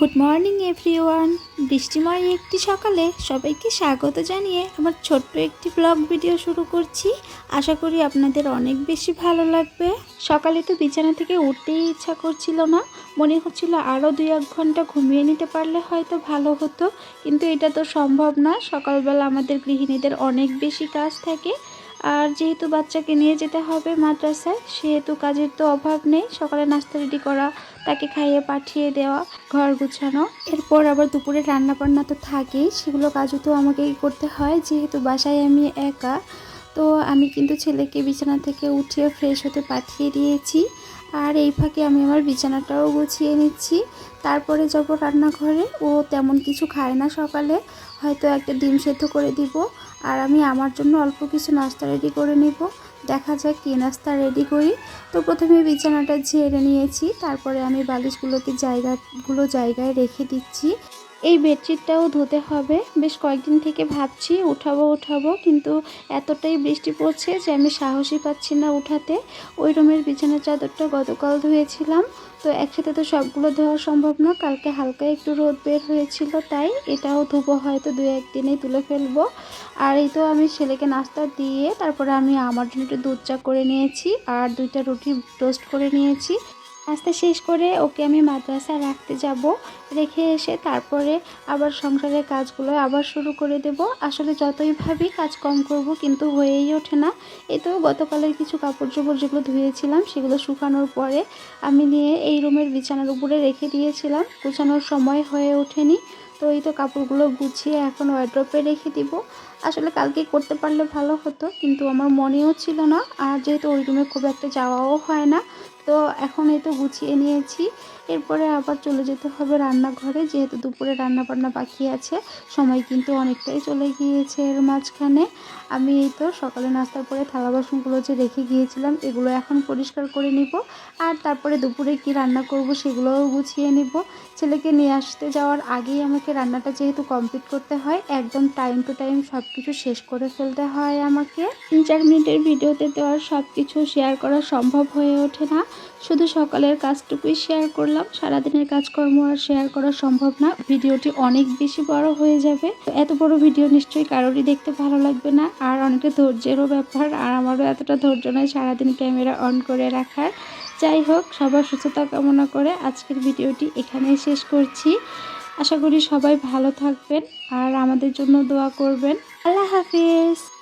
Good morning everyone বৃষ্টিময় একটি সকালে সবাইকে স্বাগত জানিয়ে আমার ছোট্ট একটি ব্লগ ভিডিও শুরু করছি। আশা করি আপনাদের অনেক বেশি ভালো লাগবে। সকালে তো বিছানা থেকে উঠতেই ইচ্ছা করছিল না। মনে হচ্ছিল আরও দুই এক ঘণ্টা ঘুমিয়ে নিতে পারলে হয়তো ভালো হতো। কিন্তু এটা তো সম্ভব না। সকালবেলা আমাদের গৃহিণীদের অনেক বেশি কাজ থাকে। আর যেহেতু বাচ্চাকে নিয়ে যেতে হবে মাদ্রাসায়, সেহেতু কাজের তো অভাব নেই। সকালে নাস্তা রেডি করা, তাকে খাইয়ে পাঠিয়ে দেওয়া, ঘর গুছানো। এরপর আবার দুপুরে রান্না বান্না তো থাকেই। সেগুলো কাজও তো আমাকেই করতে হয়। যেহেতু বাসায় আমি একা তো আমি কিন্তু ছেলেকে বিছানা থেকে উঠিয়ে ফ্রেশ হতে পাঠিয়ে দিয়েছি। আর এই ফাঁকে আমি আমার বিছানাটাও গুছিয়ে নিচ্ছি। তারপরে যাব রান্নাঘরে। ও তেমন কিছু খায় না সকালে। হয়তো একটা ডিম সেদ্ধ করে দিব। আর আমি আমার জন্য অল্প কিছু নাস্তা রেডি করে নিব। দেখা যাক কী নাস্তা রেডি করি। তো প্রথমে বিছানাটা ঝেড়ে নিয়েছি। তারপরে আমি বালিশগুলোকে জায়গাগুলো জায়গায় রেখে দিচ্ছি। এই বেডশিটটাও ধুতে হবে। বেশ কয়েকদিন থেকে ভাবছি উঠাবো উঠাবো, কিন্তু এতটাই বৃষ্টি পড়ছে যে আমি সাহসই পাচ্ছি না উঠাতে। ওই রুমের বিছানার চাদরটা গতকাল ধুয়েছিলাম। তো একসাথে তো সবগুলো ধোয়া সম্ভব না, কালকে হালকা একটু রোদ বের হয়েছিল, তাই এটাও ধুবো, হয়তো দু একদিনেই তুলে ফেলব। আর এই তো আমি ছেলেকে নাস্তা দিয়ে তারপরে আমি আমার জন্য একটু দুধ চা করে নিয়েছি, আর দুইটা রুটি টোস্ট করে নিয়েছি। নাস্তা শেষ করে ওকে আমি মাদ্রাসা রাখতে যাব, রেখে এসে তারপরে আবার সংসারের কাজগুলো আবার শুরু করে দেব। আসলে যতই ভাবি কাজ কম করব কিন্তু হয়েই ওঠে না। তো গতকালের কিছু কাপড় চোপড় যেগুলো ধুয়েছিলাম সেগুলো শুকানোর পরে আমি নিয়ে এই রুমের বিছানার উপরে রেখে দিয়েছিলাম। গুছানোর সময় হয়ে ওঠেনি, তো এই তো কাপড়গুলো গুছিয়ে এখন ওয়ার্ড্রপে রেখে দিব। আসলে কালকে করতে পারলে ভালো হতো, কিন্তু আমার মনেও ছিল না। আর যেহেতু ওই রুমে খুব একটা যাওয়াও হয় না তো এখন এই তো গুছিয়ে নিয়েছি। এরপরে আবার চলে যেতে হবে রান্নাঘরে, যেহেতু দুপুরে রান্না বান্না বাকি আছে, সময় কিন্তু অনেকটাই চলে গিয়েছে এর মাঝখানে। আমি এই তো সকালে নাস্তার পরে থালা বাসনগুলো যে রেখে গিয়েছিলাম, এগুলো এখন পরিষ্কার করে নিব। আর তারপরে দুপুরে কি রান্না করব সেগুলোও গুছিয়ে নিব। ছেলেকে নিয়ে আসতে যাওয়ার আগেই আমাকে রান্নাটা যেহেতু কমপ্লিট করতে হয়, একদম টাইম টু টাইম সব কিছু শেষ করে ফেলতে হয় আমাকে। তিন চার মিনিটের ভিডিওতে তো আর সব কিছু শেয়ার করা সম্ভব হয়ে ওঠে না। শুধু সকালের কাজটুকুই শেয়ার করলাম। সারাদিনের কাজকর্ম আর শেয়ার করা সম্ভব না। ভিডিওটি অনেক বেশি বড় হয়ে যাবে। এত বড় ভিডিও নিশ্চয়ই কারোরই দেখতে ভালো লাগবে না। আর অনেকটা ধৈর্যেরও ব্যাপার। আর আমারও এতটা ধৈর্য নয় সারাদিন ক্যামেরা অন করে রাখার। যাই হোক, সবার সুস্থতা কামনা করে আজকের ভিডিওটি এখানেই শেষ করছি। আশা করি সবাই ভালো থাকবেন আর আমাদের জন্য দোয়া করবেন। আল্লাহ হাফিজ।